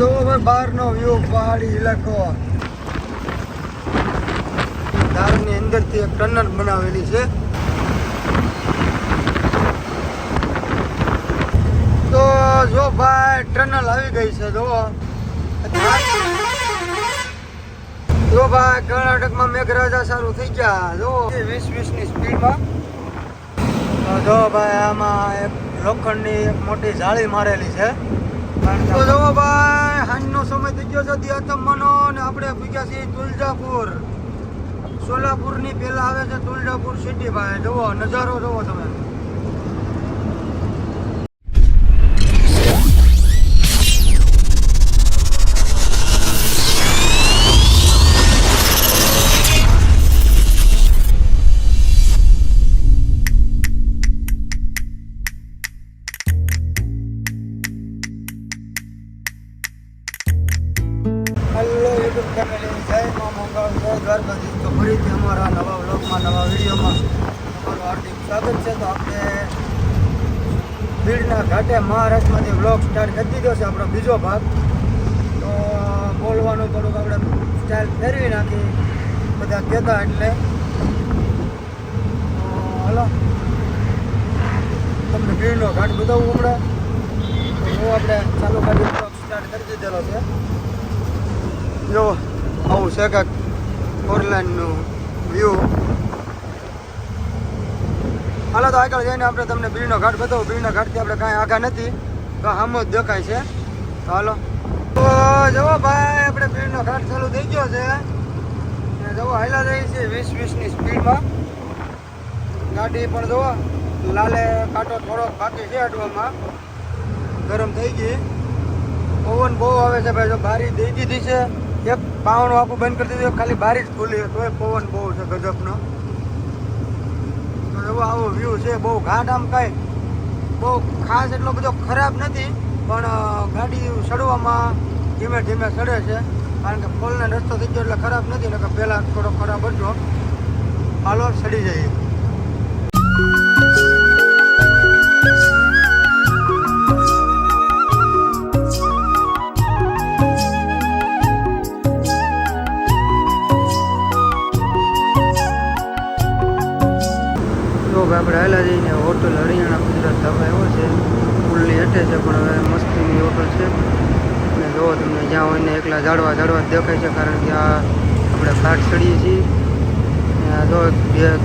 જોવો ભાઈ બહારનો વ્યૂ પહાડી ઇલાકો. ધારની અંદરથી એક ટનલ બનાવેલી છે. તો જો ભાઈ ટનલ આવી ગઈ છે, જો. જો ભાઈ કર્ણાટકમાં મેઘરાજા સારું થઈ ગયા, જો. વીસ વીસની સ્પીડમાં. જો ભાઈ આમાં એક લોખંડની એક મોટી જાળી મારેલી છે. તો જો ભાઈ હાંજનો સમય થઈ ગયો છે મનો ને આપણે પૂગ્યા છીએ તુલજાપુર. સોલાપુરની પહેલા આવે છે તુલજાપુર સિટી ભાઈ. જુઓ, નજારો જુઓ તમે. ફેમિલી જય મા મંગળ જય દ્વારકાધીશ તો ફરીથી અમારા નવા વ્લોગમાં નવા વિડીયોમાં તમારું હાર્દિક સ્વાગત છે તો આપણે ભીડના ઘાટે મહારાષ્ટ્રમાંથી વ્લોગ સ્ટાર્ટ કરી દીધો છે આપણો બીજો ભાગ તો બોલવાનું થોડુંક આપણે સ્ટાઇલ ફેરવી નાખી બધા કહેતા એટલે તો હલો તમને ભીડનો ઘાટ બતાવું તો જો આપણે ચાલુ કરી વ્લોગ સ્ટાર્ટ કરી દીધેલો છે જો આવું છે કાંક ફોરલાઇનનું વ્યૂ હાલો તો આગળ જઈને આપણે તમને બીડનો ઘાટ બતાવું. બીડના ઘાટથી આપણે કાંઈ આગા નથી તો આમ જ દેખાય છે. તો હાલો. જવો ભાઈ, આપણે બીડનો ઘાટ ચાલુ થઈ ગયો છે. જવો હાલા રહી છે વીસ વીસની સ્પીડમાં. ગાડી પણ જવો લાલે કાંટો થોડોક બાકી છે અડવામાં ગરમ થઈ ગઈ. પવન બહુ આવે છે ભાઈ, જો બારી દઈ દીધી છે. એક પાવણું આખું બંધ કરી દીધું, ખાલી બારી જ ખુલી તોય પવન બહુ છે ગજબનો. એવો આવો વ્યૂ છે, બહુ ઘાટ આમ કાંઈ. બહુ ખાસ એટલો બધો ખરાબ નથી, પણ ગાડી ચડવામાં ધીમે ધીમે ચડે છે. કારણ કે ફોલનો રસ્તો થઈ ગયો એટલે ખરાબ નથી એટલે પહેલાં થોડો ખરાબ હતો. હાલો સડી જઈએ. જ્યાં હોય ને એકલા ઝાડવા ઝાડવા દેખાય છે કારણ કે આ આપણે ઘાટ ચડીએ છીએ. જો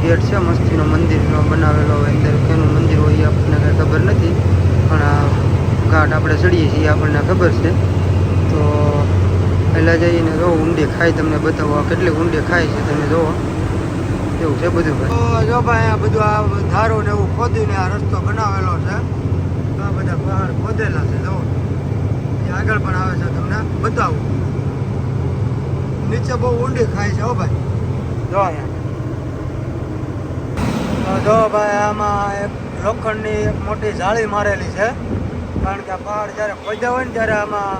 ગેટ છે, મસ્તીનો મંદિરનો બનાવેલો હોય અંદર. કેનું મંદિર હોય એ આપણને કાંઈ ખબર નથી, પણ આ ઘાટ આપણે ચડીએ છીએ આપણને ખબર છે. તો પહેલાં જઈને જો ઊંડી ખાઈ તમને બતાવો કેટલી ઊંડી ખાય છે તમે જુઓ. એવું છે બધું ભાઈ? જો ભાઈ, આ બધું આ ધારો ને એવું ખોદીને આ રસ્તો બનાવેલો છે. આ બધા પહાડ ખોદેલા છે જો એ આગળ પણ આવે છે તમને બતાવું. નીચે બહુ ઊંડી ખાય છે હો ભાઈ. જો અહીંયા. જો ભાઈ, આમાં એક લોખંડની એક મોટી જાળી મારેલી છે. કારણ કે આ પહાડ જ્યારે ખોદ્યા હોય ને ત્યારે આમાં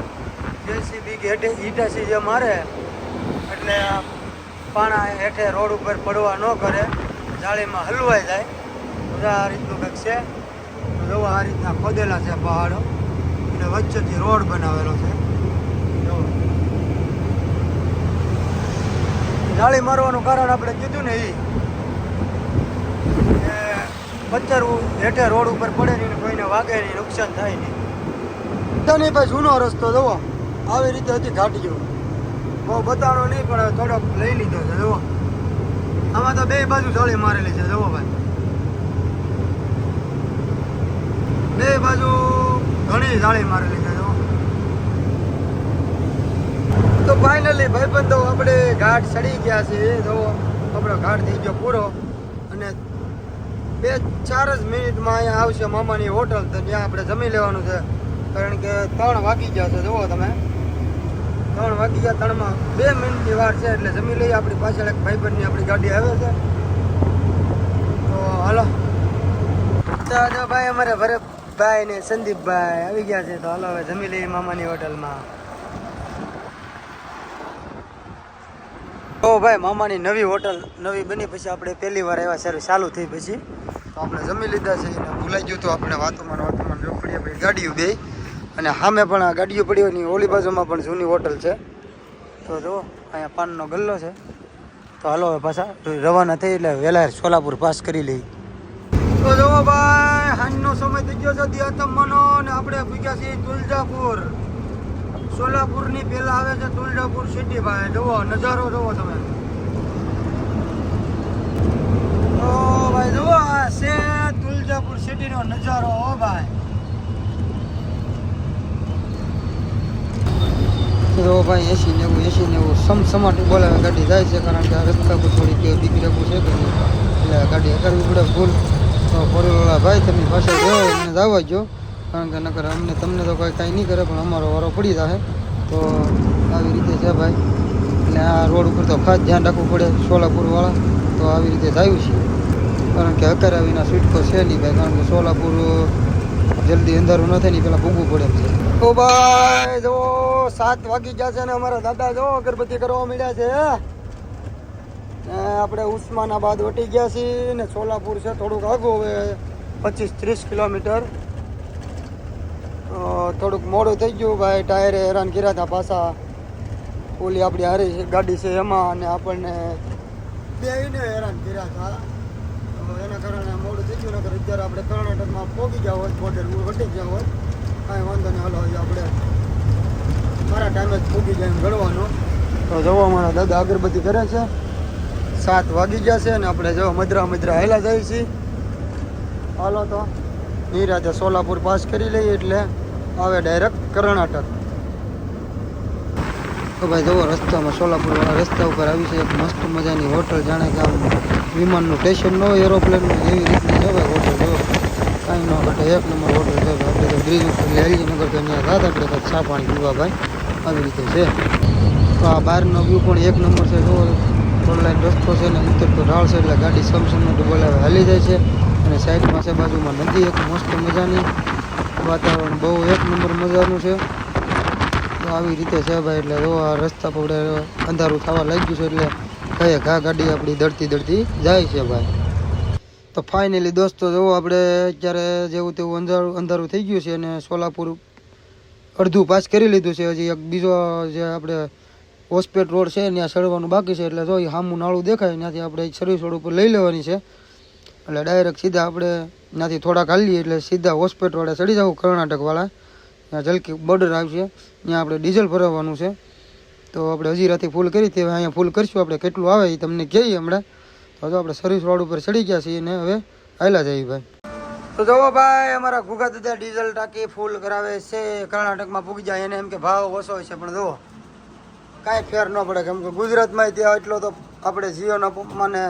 જેસીબી કે હેઠે ઈટાસી જે મારે, એટલે પાણા હેઠે રોડ ઉપર પડવા ન કરે. જાળીમાં હલવાઈ જાય. બધા આ રીતનું કંઈક છે. જોવા આ રીતના ખોદેલા છે પહાડો. અને વચ્ચેથી રોડ બનાવેલો છે. જાળી મારવાનું કારણ આપણે કીધું ને એ પથ્થર હેઠે રોડ ઉપર પડે નહીં ને કોઈને વાગે નહીં નુકસાન થાય નહીં નહીં ભાઈ જૂનો રસ્તો જુઓ આવી રીતે હતી ઘાટીઓ. બહુ બતાડો નહીં, પણ થોડોક લઈ લીધો છે જુઓ આમાં તો બે બાજુ જાળી મારેલી છે જુઓ ભાઈ બે બાજુ ઘણી જાળી મારેલી છે તો ફાઇનલી ભાઈબંધો, આપણે ઘાટ ચડી ગયા છે તો આપણો ઘાટ થઈ ગયો પૂરો. અને બે ચાર જ મિનિટમાં અહીંયા આવશે મામાની હોટલ, તો ત્યાં આપણે જમી લેવાનું છે. કારણ કે ત્રણ વાગી ગયા છે, જુઓ તમે. ત્રણ વાગી ગયા, ત્રણમાં બે મિનિટની વાર છે, એટલે જમી લઈએ. આપણી પાછળ એક ભાઈબંધની આપણી ગાડી આવે છે. તો હાલો. તો ભાઈ, અમારે ભરતભાઈ ને સંદીપભાઈ આવી ગયા છે તો હાલો હવે જમી લઈએ મામાની હોટલમાં. ઓ ભાઈ, મામાની નવી હોટલ, નવી બની પછી આપણે પહેલી વાર આવ્યા સર્વિસ ચાલુ થઈ પછી. તો આપણે જમી લીધા છે અને ભૂલાઈ ગયું તો આપણે વાતોમાં વાતોમાં રોકડીએ આપણી ગાડીઓ બે. અને સામે પણ આ ગાડીઓ પડી હોય ઓલી બાજુમાં પણ જૂની હોટલ છે. તો જો, અહીંયા પાનનો ગલ્લો છે. તો હાલો હવે પાછા રવાના થઈ એટલે વહેલા સોલાપુર પાસ કરી લઈ તો જો ભાઈ હાંજનો સમય થઈ ગયો છે દિયાતમ્માનો અને આપણે પૂગ્યા છીએ તુલજાપુર. સોલાપુરની પહેલાં આવે છે તુલજાપુર સિટી ભાઈ. જુઓ, નજારો જુઓ તમે. ઓ ભાઈ, જુઓ છે તુલજાપુર સિટીનો નજારો હો ભાઈ. જો ભાઈ એસી નેવું એસી નેવું. સમસમાટ બોલાવે, ગાડી જાય છે, કારણ કે આ રસ્તા પર થોડી બીક રાખવું છે, એટલે ગાડી કરવી પડે ભૂલ. તો ફોરવાળા ભાઈ, તમે પાસે જાઓ, એમને જવા જો કારણ કે નકર અમને, તમને તો કાંઈ કાંઈ નહીં કરે, પણ અમારો વારો પડી જાય તો આવી રીતે છે ભાઈ. એટલે આ રોડ ઉપર તો ખાસ ધ્યાન રાખવું પડે, સોલાપુરવાળા. તો આવી રીતે થયું છે કારણ કે હકારા વિના સ્વીટકો છે નહીં ભાઈ, કારણ કે સોલાપુર જલ્દી અંધારું ન થાય ને પેલા ભૂગવું પડે છે. ઓ ભાઈ જો સાત વાગી ગયા છે ને અમારા દાદા જો અગરબત્તી કરવા મળ્યા છે. આપણે ઉસ્માનાબાદ વટી ગયા છીએ ને સોલાપુર છે થોડુંક આગું, હવે પચીસ ત્રીસ કિલોમીટર. થોડુંક મોડું થઈ ગયું ભાઈ, ટાયરે હેરાન કર્યા હતા પાછા. ઓલી આપણી હારી ગાડી છે એમાં અને આપણને બેયને હેરાન કર્યા હતા. એના કારણે મોડું થઈ ગયું નગર અત્યારે આપણે કર્ણાટકમાં પહોંચી ગયા હોત બોર્ડર વટી ગયા હોત કાંઈ વાંધો નહીં, હાલો આપણે મારા ટાઈમે જ પહોંચી જાય એમ ગણવાનું. તો જવો અમારા દાદા અગરબત્તી કરે છે. સાત વાગી ગયા છે અને આપણે જો મદ્રા મદ્રા હેલા જઈએ છીએ. હાલો તો. નિરાતે સોલાપુર પાસ કરી લઈએ એટલે આવે ડાયરેક્ટ કર્ણાટક. તો ભાઈ જુઓ રસ્તામાં સોલાપુરવાળા રસ્તા ઉપર આવી છે એક મસ્ત મજાની હોટલ. જાણે કે આમ વિમાનનું સ્ટેશન ન હોય એરોપ્લેનનું એવી રીતની છે ભાઈ હોટલ જો કાંઈ ન ઘટે એક નંબર હોટલ છે આપણે તો બ્રિજ ઉપર લેલીનગર તો અહીંયા દાદા આપણે ચા પાણી પીવા ભાઈ. આવી રીતે છે. તો આ બહારનો વ્યૂ પણ એક નંબર છે જો ફોર લાઈન રસ્તો છે ને ઉતરતો ઢાળ છે એટલે ગાડી સમસમ બોલાવે હાલી જાય છે. અને સાઈડમાં છે બાજુમાં નદી, એક મસ્ત મજાની વાતાવરણ, બહુ એક નંબર મજાનું છે. તો આવી રીતે છે ભાઈ, એટલે જો રસ્તા પર અંધારું થવા લાગ્યું છે એટલે કઈ ઘા ગાડી આપણી દડતી દડતી જાય છે ભાઈ. તો ફાઇનલી દોસ્તો, જો આપણે અત્યારે જેવું તેવું અંધારું અંધારું થઈ ગયું છે અને સોલાપુર અડધું પાસ કરી લીધું છે. હજી એક બીજો જે આપણે હોસ્પેટ રોડ છે, ત્યાં ચડવાનું બાકી છે, એટલે જો એ સામું નાળું દેખાય, ત્યાંથી આપણે સર્વિસ રોડ ઉપર લઈ લેવાની છે. એટલે ડાયરેક્ટ સીધા આપણે ત્યાંથી થોડાક હાલીએ, એટલે સીધા હોસ્પેટ વાળા ચડી જવું કર્ણાટકવાળા ત્યાં જલકી બોર્ડર આવશે, ત્યાં આપણે ડીઝલ ભરાવવાનું છે. તો આપણે હજીરાથી ફૂલ કરી હતી, હવે અહીંયા ફૂલ કરીશું, આપણે કેટલું આવે એ તમને કહીએ હમણાં. તો જો આપણે સર્વિસ રોડ ઉપર ચડી ગયા છીએ ને હવે આવેલા જઈએ ભાઈ. તો જુઓ ભાઈ, અમારા ઘુગા દાદા ડીઝલ ટાંકી ફૂલ કરાવે છે, કર્ણાટકમાં પૂગી જાય, એને એમ કે ભાવ ઓછો છે, પણ જુઓ. કાંઈ ફેર ન પડે કેમ કે ગુજરાતમાં ત્યાં એટલો તો આપણે જીઓના પંપમાં ને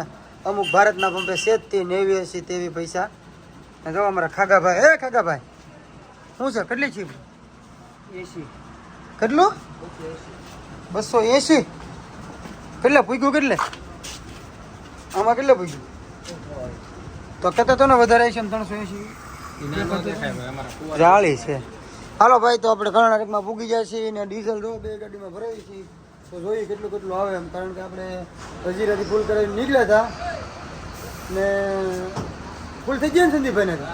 અમુક ભારતના પંપે તે નેવી એસી તેવી પૈસા. ને જો અમારા ખાગાભાઈ હે ખાગાભાઈ શું છે? કેટલી છે? એસી કેટલું? બસો એસી કેટલે પૂગ્યું કેટલે? આમાં કેટલે પૂગ્યું? તો કહેતા તો ને વધારે છે ત્રણસો એસી જાળી છે હાલો ભાઈ તો આપણે કર્ણાટકમાં પૂગી જાય છે ને ડીઝલ જો બે ગાડીમાં ભરાવી છીએ તો જોઈએ કેટલું કેટલું આવે એમ. કારણ કે આપણે હજીરાથી ફૂલ કરાવીને નીકળ્યા હતા. ને ફૂલ થઈ ગયા ને સંદીપભાઈને તો.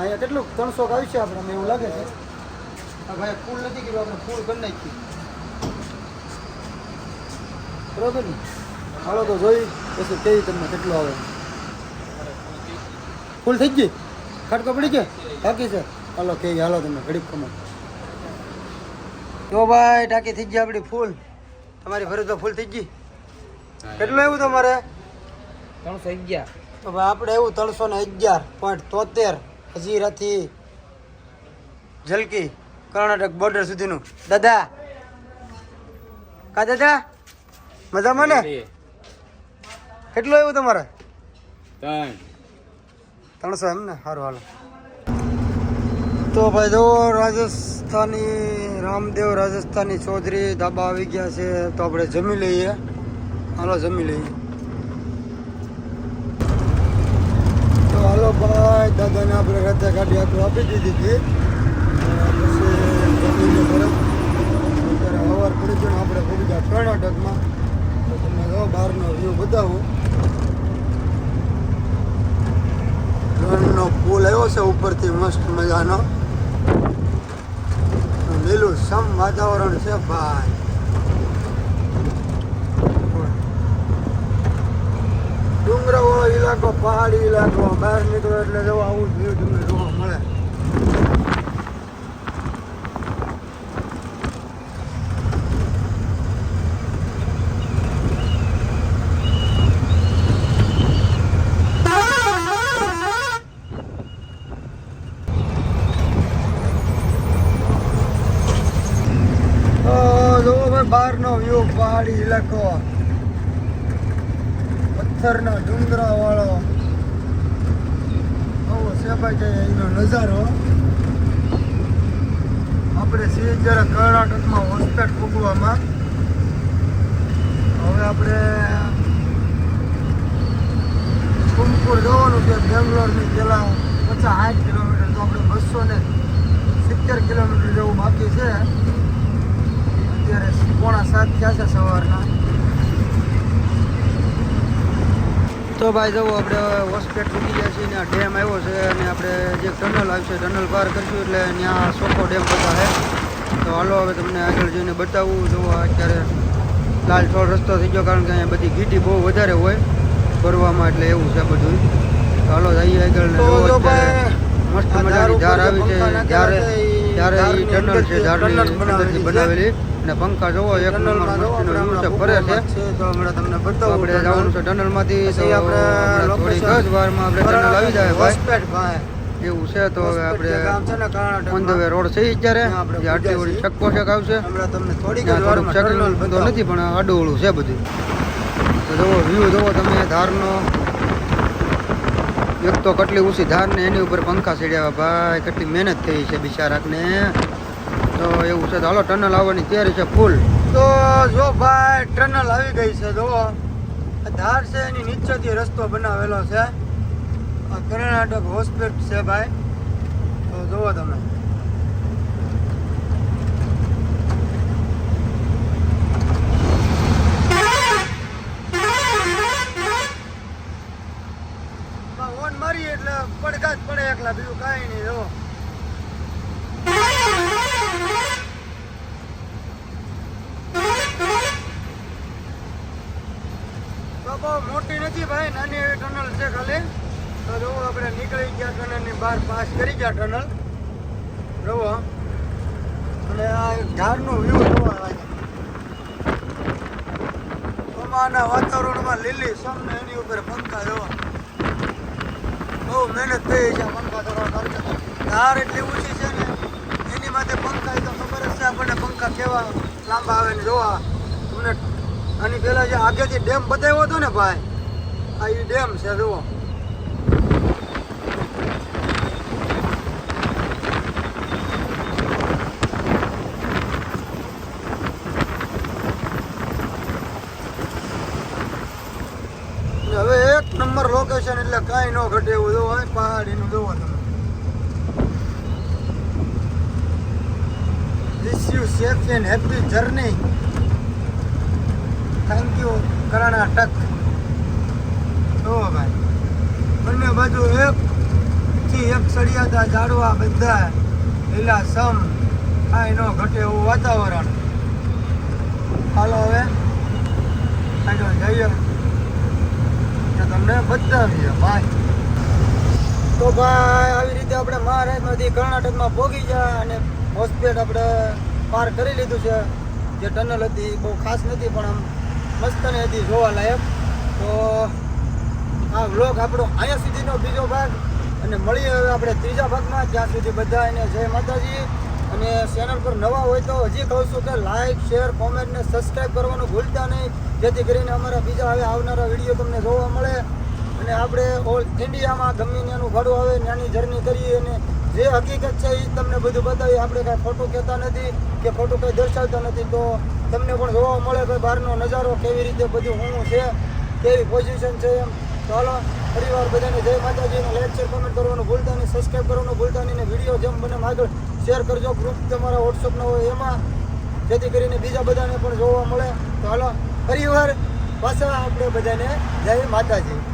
અહીંયા કેટલું? ત્રણસો આવી છે આપણે એવું લાગે છે. ભાઈ ફૂલ નથી કર્યું, આપણે ફૂલ કરી નાખીએ. બરોબર ને? હાલો તો જોઈ, પછી કહી તમને કેટલું આવે. ફૂલ થઈ ગઈ ખટકો પડી ગયો? બાકી છે? હાલો કે હાલો તમે ઘડીક કમો તો ભાઈ, ટાંકી થઈ ગઈ આપણી ફૂલ તમારી ફરજ તો ફૂલ થઈ ગઈ. કેટલું એવું તમારે? ત્રણસો અગિયાર. તો ભાઈ આપણે એવું ત્રણસો ને અગિયાર પોઈન્ટ તોતેર. હજીરાથી જલકી કર્ણાટક બોર્ડર સુધીનું. દાદા. કા દાદા? મજામાં ને? કેટલું એવું તમારે? ત્રણ. ત્રણસો એમ ને? સારું હાલો. તો ભાઈ જો રાજસ્થાની રામદેવ, રાજસ્થાની ચૌધરી ધાબા આવી ગયા છે, તો આપણે જમી લઈએ. હાલો, જમી લઈએ. તો હાલો ભાઈ, દાદાને આપણે રાતે ગાડી આટલું આપી દીધી હતી. અત્યારે સવાર પડી ગયો આપણે પડી ગયા કર્ણાટકમાં તો તમને કહો બહારનો વ્યૂ બતાવું. રણનો પુલ આવ્યો છે ઉપરથી મસ્ત મજાનો. લીલું સમ વાતાવરણ છે ભાઈ. ડુંગરાવાળો ઇલાકો પહાડી ઇલાકો બહાર નીકળો એટલે જવા આવું જ વ્યૂ તમને જોવા મળે તો જોવો ભાઈ બહારનો વ્યૂ પહાડી ઇલાકો. પથ્થરના ડુંગરા વાળો આવો છે જાય એનો નજારો. આપણે છીએ જરા કર્ણાટકમાં હોસ્પેટ ફૂગવામાં હવે આપણે કુમપુર જવાનું છે, બેંગ્લોરની પહેલાં પચાસ સાઠ કિલોમીટર, તો આપણે બસો ને સિત્તેર કિલોમીટર જેવું બાકી છે. અત્યારે પોણા સાત થયા છે સવારના. તો ભાઈ જવું આપણે હોસ્પેટ રૂકી ગયા છીએ ત્યાં ડેમ આવ્યો છે અને આપણે જે ટનલ આવશે ટનલ પાર કરશું એટલે ત્યાં સોખો ડેમ બતાવે તો હાલો હવે તમને આગળ જઈને બતાવું. જો અત્યારે લાલ થોડ રસ્તો થઈ ગયો કારણ કે અહીંયા બધી ગીટી બહુ વધારે હોય ભરવામાં એટલે એવું છે બધું તો હાલો જઈએ આગળ જોવો મસ્ત મજાની ધાર આવી છે. જ્યારે ત્યારે એ ટનલ છે ઝાડની બનાવેલી અને પંખા જોવો એક નંબર ફરે છે. તો હમણાં તમને બતાવું. આપણે જવાનું છે ટનલમાંથી તો થોડી દસ વારમાં આપણે ટનલ આવી જાય ભાઈ. એવું છે તો હવે આપણે ઓન ધ વે રોડ છે અત્યારે. જે આટલી ઓળી ચક્કો ચક આવશે. થોડુંક ચેકિંગ તો નથી પણ આડું છે બધું. તો જુઓ વ્યૂ જુઓ તમે ધારનો. એક તો કેટલી ઊંચી ધાર ને એની ઉપર પંખા ચડ્યા ભાઈ, કેટલી મહેનત થઈ છે બિચારાકને. તો એવું છે હાલો, ટનલ આવવાની તૈયારી છે ફૂલ. તો જો ભાઈ, ટનલ આવી ગઈ છે જો ધાર છે, એની નીચેથી રસ્તો બનાવેલો છે. કર્ણાટક હોસ્પિટલ છે ભાઈ. તો જુઓ તમે ઓન મારી એટલે જ એકલા બીજું કઈ નહીં, જો. મોટી નથી ભાઈ, નાની એવી ટનલ છે ખાલી. તો જોવો આપણે નીકળી ગયા ટનલની બહાર, પાસ કરી ગયા ટનલ જોવો અને આ ઝાડનું વ્યૂ જોવા લાગે ચોમાના વાતાવરણમાં લીલી સમને એની ઉપર પંખા જોવા બહુ મહેનત થઈ છે પંખા માટે ધાર એટલી ઊંચી છે ને, એની માટે પંખા તો ખબર જ છે આપણને પંખા કેવા લાંબા આવે ને જોવા. તમને આની પહેલાં જે આગેથી ડેમ બતાવ્યો હતો ને ભાઈ, આ એ ડેમ છે, જુઓ હવે એક નંબર એટલે કાંઈ ન ઘટે એવું જોવો હોય પહાડીનું જોવો તમે. Wish you safe and happy journey thank you Karnataka જોવો ભાઈ, બંને બાજુ એક થી એક સળિયાતા ઝાડવા બધા લીલા સમ કાંઈ ન ઘટે એવું વાતાવરણ. હાલો હવે, આગળ જઈએ. તો તમને બતાવીએ, ભાઈ. તો ભાઈ, આવી રીતે આપણે મહારાષ્ટ્રમાંથી કર્ણાટકમાં પહોંચી ગયા અને હોસ્પિટલ આપણે પાર કરી લીધું છે. જે ટનલ હતી બહુ ખાસ નથી, પણ આમ મસ્ત ને હતી જોવા લાયક. તો આ વ્લોગ આપણો અહીંયા સુધીનો બીજો ભાગ. અને મળીએ હવે આપણે ત્રીજા ભાગમાં. ત્યાં સુધી બધા એને જય માતાજી. અને ચેનલ પર નવા હોય તો હજી કહું છું કે લાઇક શેર કોમેન્ટ ને સબસ્ક્રાઈબ કરવાનું ભૂલતા નહીં. જેથી કરીને અમારા બીજા હવે આવનારા વીડિયો તમને જોવા મળે. અને આપણે ઓલ ઇન્ડિયામાં ગમે ત્યાંનું ભાડું આવે નાની જર્ની કરીએ અને જે હકીકત છે એ તમને બધું બતાવીએ. આપણે કાંઈ ખોટું કહેતા નથી કે ખોટું કંઈ દર્શાવતા નથી. તો તમને પણ જોવા મળે કે બહારનો નજારો કેવી રીતે બધું હું છે, કેવી પોઝિશન છે એમ. હાલો પરિવાર બધાને જય માતાજીને લાઈક શેર કમેન્ટ કરવાનું ભૂલતા નહીં સબસ્ક્રાઈબ કરવાનું ભૂલતા નહીં ને વીડિયો જેમ એમ આગળ શેર કરજો ગ્રુપ તમારા વોટ્સઅપનો હોય એમાં. જેથી કરીને બીજા બધાને પણ જોવા મળે. તો હાલો પરિવાર પાછા આપણે બધાને જય માતાજી.